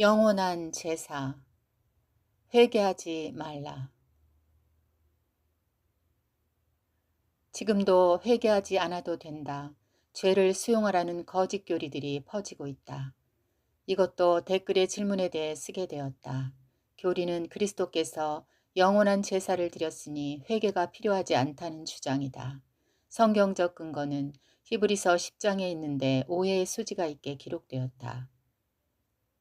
영원한 제사 회개하지 말라. 지금도 회개하지 않아도 된다. 죄를 수용하라는 거짓 교리들이 퍼지고 있다. 이것도 댓글의 질문에 대해 쓰게 되었다. 교리는 그리스도께서 영원한 제사를 드렸으니 회개가 필요하지 않다는 주장이다. 성경적 근거는 히브리서 10장에 있는데 오해의 소지가 있게 기록되었다.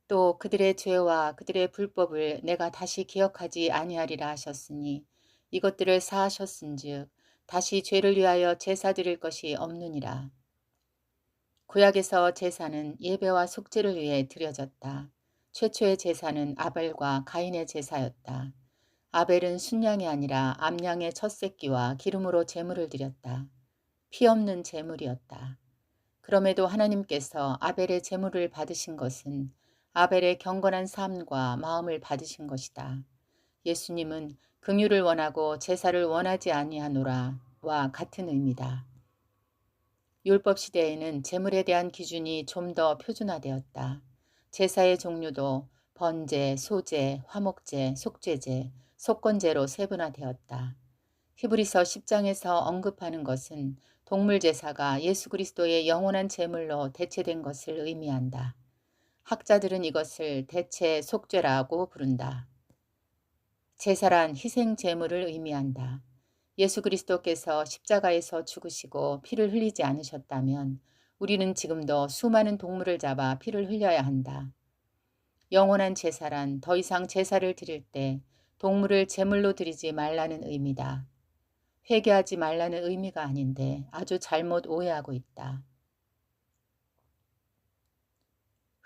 또 그들의 죄와 그들의 불법을 내가 다시 기억하지 아니하리라 하셨으니 이것들을 사하셨은즉 다시 죄를 위하여 제사 드릴 것이 없느니라. 구약에서 제사는 예배와 속죄를 위해 드려졌다. 최초의 제사는 아벨과 가인의 제사였다. 아벨은 순양이 아니라 암양의 첫 새끼와 기름으로 제물을 드렸다. 피 없는 제물이었다. 그럼에도 하나님께서 아벨의 제물을 받으신 것은 아벨의 경건한 삶과 마음을 받으신 것이다. 예수님은 긍휼을 원하고 제사를 원하지 아니하노라와 같은 의미다. 율법 시대에는 제물에 대한 기준이 좀 더 표준화되었다. 제사의 종류도 번제, 소제, 화목제, 속죄제, 속건제로 세분화되었다. 히브리서 10장에서 언급하는 것은 동물 제사가 예수 그리스도의 영원한 제물로 대체된 것을 의미한다. 학자들은 이것을 대체 속죄라고 부른다. 제사란 희생 제물을 의미한다. 예수 그리스도께서 십자가에서 죽으시고 피를 흘리지 않으셨다면 우리는 지금도 수많은 동물을 잡아 피를 흘려야 한다. 영원한 제사란 더 이상 제사를 드릴 때 동물을 제물로 드리지 말라는 의미다. 회개하지 말라는 의미가 아닌데 아주 잘못 오해하고 있다.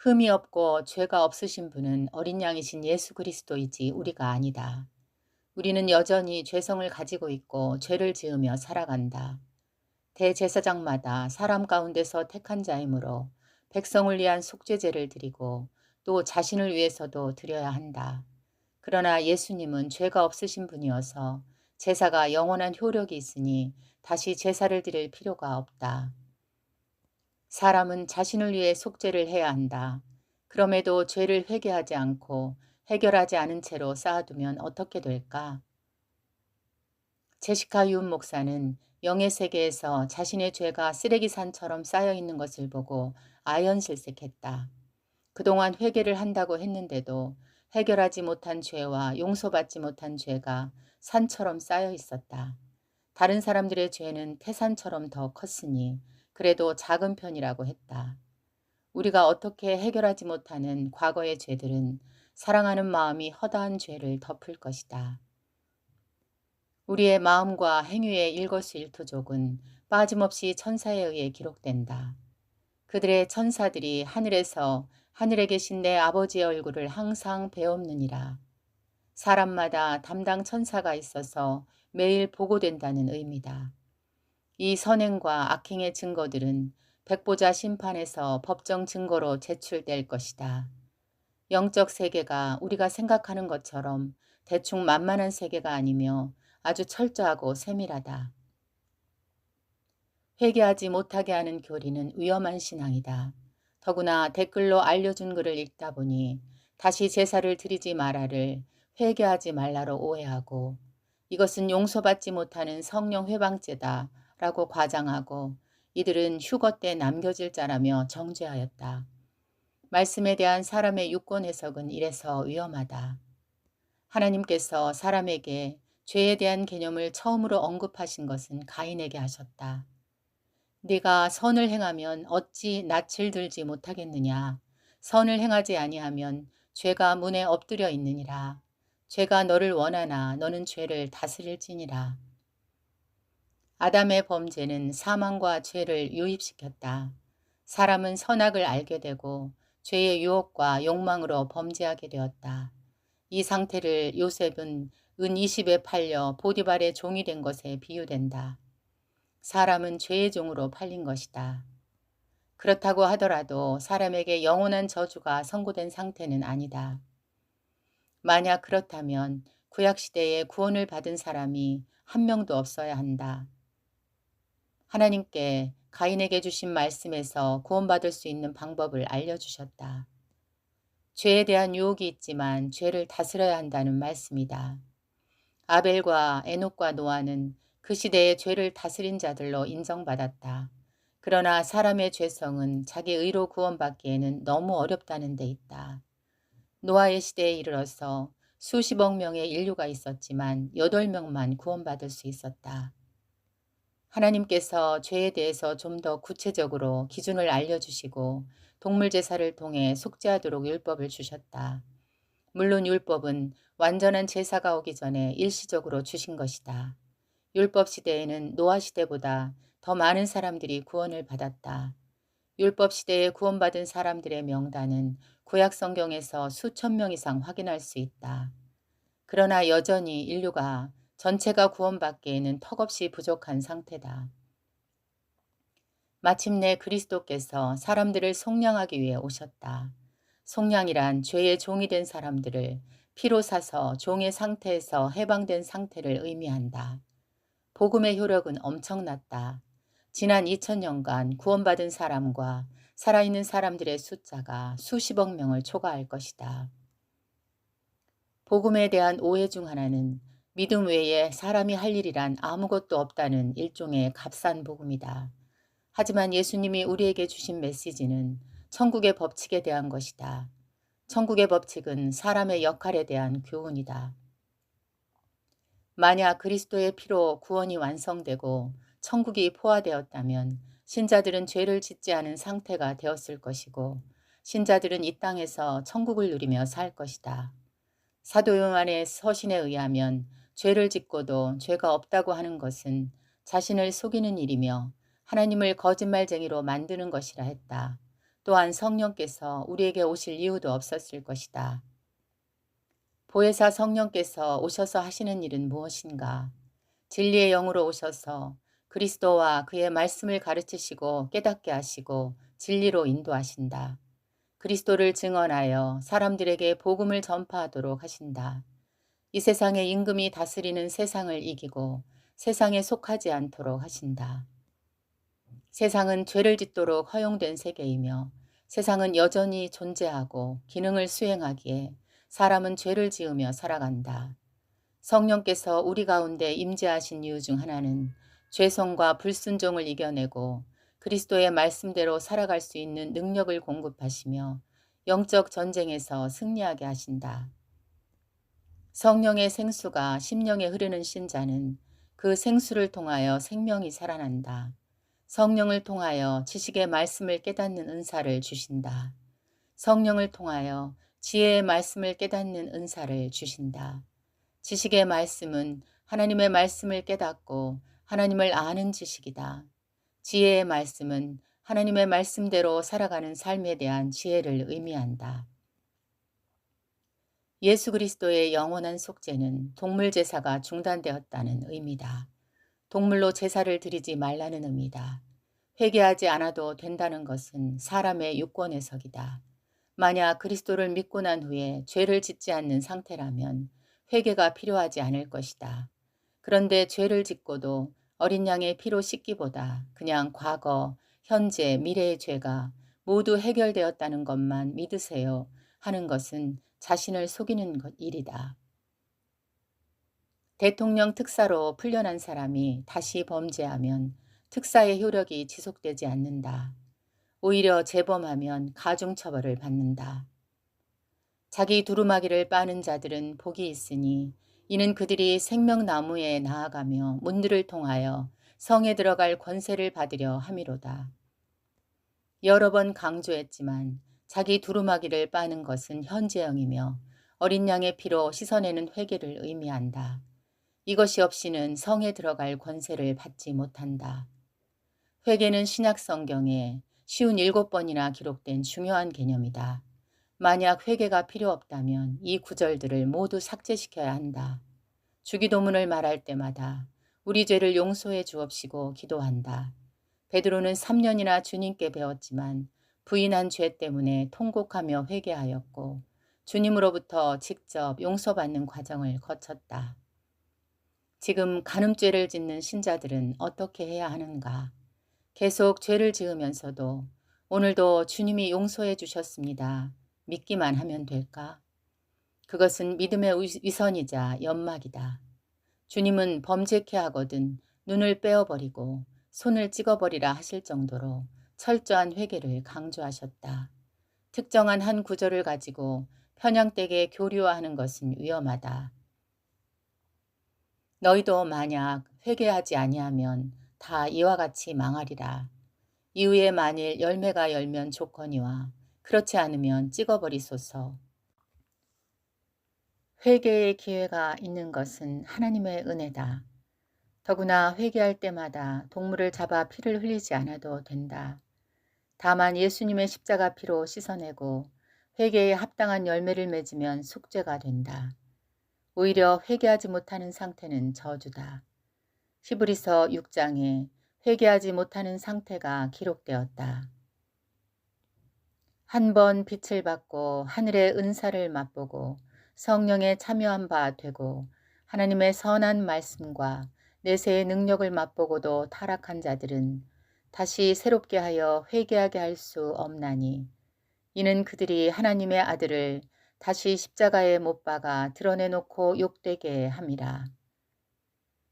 흠이 없고 죄가 없으신 분은 어린 양이신 예수 그리스도이지 우리가 아니다. 우리는 여전히 죄성을 가지고 있고 죄를 지으며 살아간다. 대제사장마다 사람 가운데서 택한 자이므로 백성을 위한 속죄제를 드리고 또 자신을 위해서도 드려야 한다. 그러나 예수님은 죄가 없으신 분이어서 제사가 영원한 효력이 있으니 다시 제사를 드릴 필요가 없다. 사람은 자신을 위해 속죄를 해야 한다. 그럼에도 죄를 회개하지 않고 해결하지 않은 채로 쌓아두면 어떻게 될까? 제시카 윤 목사는 영의 세계에서 자신의 죄가 쓰레기 산처럼 쌓여 있는 것을 보고 아연실색했다. 그동안 회개를 한다고 했는데도 해결하지 못한 죄와 용서받지 못한 죄가 산처럼 쌓여 있었다. 다른 사람들의 죄는 태산처럼 더 컸으니 그래도 작은 편이라고 했다. 우리가 어떻게 해결하지 못하는 과거의 죄들은 사랑하는 마음이 허다한 죄를 덮을 것이다. 우리의 마음과 행위의 일거수일투족은 빠짐없이 천사에 의해 기록된다. 그들의 천사들이 하늘에서 하늘에 계신 내 아버지의 얼굴을 항상 배옵느니라. 사람마다 담당 천사가 있어서 매일 보고된다는 의미다. 이 선행과 악행의 증거들은 백보자 심판에서 법정 증거로 제출될 것이다. 영적 세계가 우리가 생각하는 것처럼 대충 만만한 세계가 아니며 아주 철저하고 세밀하다. 회개하지 못하게 하는 교리는 위험한 신앙이다. 더구나 댓글로 알려준 글을 읽다 보니 다시 제사를 드리지 말아를 회개하지 말라로 오해하고 이것은 용서받지 못하는 성령 회방죄다 라고 과장하고 이들은 휴거 때 남겨질 자라며 정죄하였다. 말씀에 대한 사람의 유권 해석은 이래서 위험하다. 하나님께서 사람에게 죄에 대한 개념을 처음으로 언급하신 것은 가인에게 하셨다. 네가 선을 행하면 어찌 낯을 들지 못하겠느냐. 선을 행하지 아니하면 죄가 문에 엎드려 있느니라. 죄가 너를 원하나 너는 죄를 다스릴지니라. 아담의 범죄는 사망과 죄를 유입시켰다. 사람은 선악을 알게 되고 죄의 유혹과 욕망으로 범죄하게 되었다. 이 상태를 요셉은 은 20에 팔려 보디발의 종이 된 것에 비유된다. 사람은 죄의 종으로 팔린 것이다. 그렇다고 하더라도 사람에게 영원한 저주가 선고된 상태는 아니다. 만약 그렇다면 구약시대에 구원을 받은 사람이 한 명도 없어야 한다. 하나님께 가인에게 주신 말씀에서 구원받을 수 있는 방법을 알려주셨다. 죄에 대한 유혹이 있지만 죄를 다스려야 한다는 말씀이다. 아벨과 에녹과 노아는 그 시대의 죄를 다스린 자들로 인정받았다. 그러나 사람의 죄성은 자기 의로 구원받기에는 너무 어렵다는 데 있다. 노아의 시대에 이르러서 수십억 명의 인류가 있었지만 8명만 구원받을 수 있었다. 하나님께서 죄에 대해서 좀 더 구체적으로 기준을 알려주시고 동물 제사를 통해 속죄하도록 율법을 주셨다. 물론 율법은 완전한 제사가 오기 전에 일시적으로 주신 것이다. 율법 시대에는 노아 시대보다 더 많은 사람들이 구원을 받았다. 율법 시대에 구원받은 사람들의 명단은 구약 성경에서 수천 명 이상 확인할 수 있다. 그러나 여전히 인류가 전체가 구원받기에는 턱없이 부족한 상태다. 마침내 그리스도께서 사람들을 속량하기 위해 오셨다. 속량이란 죄의 종이 된 사람들을 피로 사서 종의 상태에서 해방된 상태를 의미한다. 복음의 효력은 엄청났다. 지난 2000년간 구원받은 사람과 살아있는 사람들의 숫자가 수십억 명을 초과할 것이다. 복음에 대한 오해 중 하나는 믿음 외에 사람이 할 일이란 아무것도 없다는 일종의 값싼 복음이다. 하지만 예수님이 우리에게 주신 메시지는 천국의 법칙에 대한 것이다. 천국의 법칙은 사람의 역할에 대한 교훈이다. 만약 그리스도의 피로 구원이 완성되고 천국이 포화되었다면 신자들은 죄를 짓지 않은 상태가 되었을 것이고 신자들은 이 땅에서 천국을 누리며 살 것이다. 사도 요한의 서신에 의하면 죄를 짓고도 죄가 없다고 하는 것은 자신을 속이는 일이며 하나님을 거짓말쟁이로 만드는 것이라 했다. 또한 성령께서 우리에게 오실 이유도 없었을 것이다. 보혜사 성령께서 오셔서 하시는 일은 무엇인가? 진리의 영으로 오셔서 그리스도와 그의 말씀을 가르치시고 깨닫게 하시고 진리로 인도하신다. 그리스도를 증언하여 사람들에게 복음을 전파하도록 하신다. 이 세상의 임금이 다스리는 세상을 이기고 세상에 속하지 않도록 하신다. 세상은 죄를 짓도록 허용된 세계이며 세상은 여전히 존재하고 기능을 수행하기에 사람은 죄를 지으며 살아간다. 성령께서 우리 가운데 임재하신 이유 중 하나는 죄성과 불순종을 이겨내고 그리스도의 말씀대로 살아갈 수 있는 능력을 공급하시며 영적 전쟁에서 승리하게 하신다. 성령의 생수가 심령에 흐르는 신자는 그 생수를 통하여 생명이 살아난다. 성령을 통하여 지식의 말씀을 깨닫는 은사를 주신다. 성령을 통하여 지혜의 말씀을 깨닫는 은사를 주신다. 지식의 말씀은 하나님의 말씀을 깨닫고 하나님을 아는 지식이다. 지혜의 말씀은 하나님의 말씀대로 살아가는 삶에 대한 지혜를 의미한다. 예수 그리스도의 영원한 속죄는 동물 제사가 중단되었다는 의미다. 동물로 제사를 드리지 말라는 의미다. 회개하지 않아도 된다는 것은 사람의 유권 해석이다. 만약 그리스도를 믿고 난 후에 죄를 짓지 않는 상태라면 회개가 필요하지 않을 것이다. 그런데 죄를 짓고도 어린 양의 피로 씻기보다 그냥 과거, 현재, 미래의 죄가 모두 해결되었다는 것만 믿으세요 하는 것은 자신을 속이는 것 일이다. 대통령 특사로 풀려난 사람이 다시 범죄하면 특사의 효력이 지속되지 않는다. 오히려 재범하면 가중처벌을 받는다. 자기 두루마기를 빠는 자들은 복이 있으니 이는 그들이 생명나무에 나아가며 문들을 통하여 성에 들어갈 권세를 받으려 함이로다. 여러 번 강조했지만 자기 두루마기를 빠는 것은 현재형이며 어린 양의 피로 씻어내는 회개를 의미한다. 이것이 없이는 성에 들어갈 권세를 받지 못한다. 회개는 신약 성경에 쉬운 일곱 번이나 기록된 중요한 개념이다. 만약 회개가 필요 없다면 이 구절들을 모두 삭제시켜야 한다. 주기도문을 말할 때마다 우리 죄를 용서해 주옵시고 기도한다. 베드로는 3년이나 주님께 배웠지만 부인한 죄 때문에 통곡하며 회개하였고 주님으로부터 직접 용서받는 과정을 거쳤다. 지금 간음죄를 짓는 신자들은 어떻게 해야 하는가? 계속 죄를 지으면서도 오늘도 주님이 용서해 주셨습니다. 믿기만 하면 될까? 그것은 믿음의 위선이자 연막이다. 주님은 범죄케 하거든 눈을 빼어버리고 손을 찍어버리라 하실 정도로 철저한 회개를 강조하셨다. 특정한 한 구절을 가지고 편향되게 교류화하는 것은 위험하다. 너희도 만약 회개하지 아니하면 다 이와 같이 망하리라. 이후에 만일 열매가 열면 좋거니와 그렇지 않으면 찍어버리소서. 회개의 기회가 있는 것은 하나님의 은혜다. 더구나 회개할 때마다 동물을 잡아 피를 흘리지 않아도 된다. 다만 예수님의 십자가 피로 씻어내고 회개에 합당한 열매를 맺으면 속죄가 된다. 오히려 회개하지 못하는 상태는 저주다. 히브리서 6장에 회개하지 못하는 상태가 기록되었다. 한 번 빛을 받고 하늘의 은사를 맛보고 성령에 참여한 바 되고 하나님의 선한 말씀과 내세의 능력을 맛보고도 타락한 자들은 다시 새롭게 하여 회개하게 할 수 없나니 이는 그들이 하나님의 아들을 다시 십자가에 못 박아 드러내놓고 욕되게 함이라.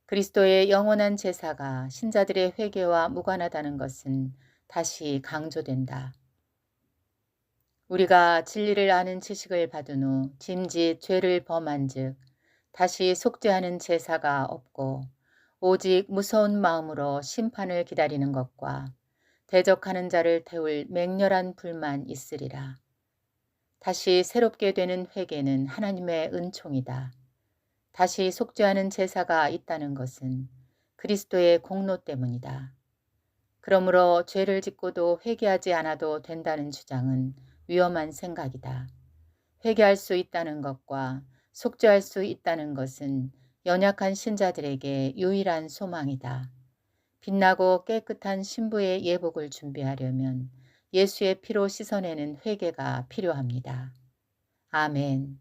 그리스도의 영원한 제사가 신자들의 회개와 무관하다는 것은 다시 강조된다. 우리가 진리를 아는 지식을 받은 후 짐짓 죄를 범한 즉 다시 속죄하는 제사가 없고 오직 무서운 마음으로 심판을 기다리는 것과 대적하는 자를 태울 맹렬한 불만 있으리라. 다시 새롭게 되는 회개는 하나님의 은총이다. 다시 속죄하는 제사가 있다는 것은 그리스도의 공로 때문이다. 그러므로 죄를 짓고도 회개하지 않아도 된다는 주장은 위험한 생각이다. 회개할 수 있다는 것과 속죄할 수 있다는 것은 연약한 신자들에게 유일한 소망이다. 빛나고 깨끗한 신부의 예복을 준비하려면 예수의 피로 씻어내는 회개가 필요합니다. 아멘.